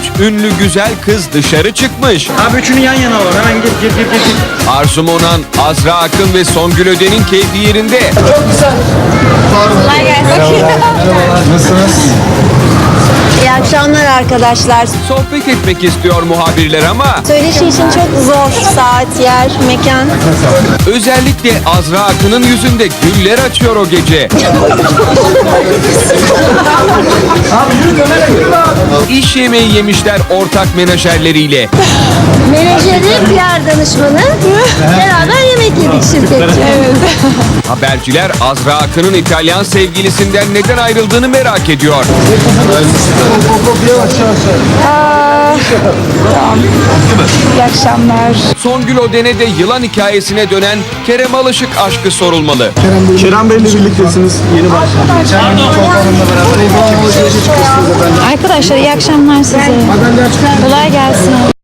Üç ünlü güzel kız dışarı çıkmış. Abi üçünü yan yana alalım. Hemen gir gir gir gir. gir. Arzu Monan, Azra Akın ve Songül Öden'in keyfi yerinde. Kolay gelsin. Nasılsınız? İyi akşamlar arkadaşlar. Sohbet etmek istiyor muhabirler ama Söyleşi için çok zor. Saat, yer, mekan. özellikle Azra Akın'ın yüzünde güller açıyor o gece. İş yemeği yemişler ortak menajerleriyle. Menajeri, PR danışmanı. Beraber yemek yedik şirketçi. Evet. Haberciler Azra Akın'ın İtalyan sevgilisinden neden ayrıldığını merak ediyor. İyi akşamlar. Songül Öden'e de yılan hikayesine dönen Kerem Alışık aşkı sorulmalı. Kerem Bey'le birliktesiniz. Yeni başladı. Geçen gün Volkan'ımla beraber evdeki bir alışverişe çıkmışsınız efendim. Arkadaşlar iyi akşamlar size. Kolay gelsin.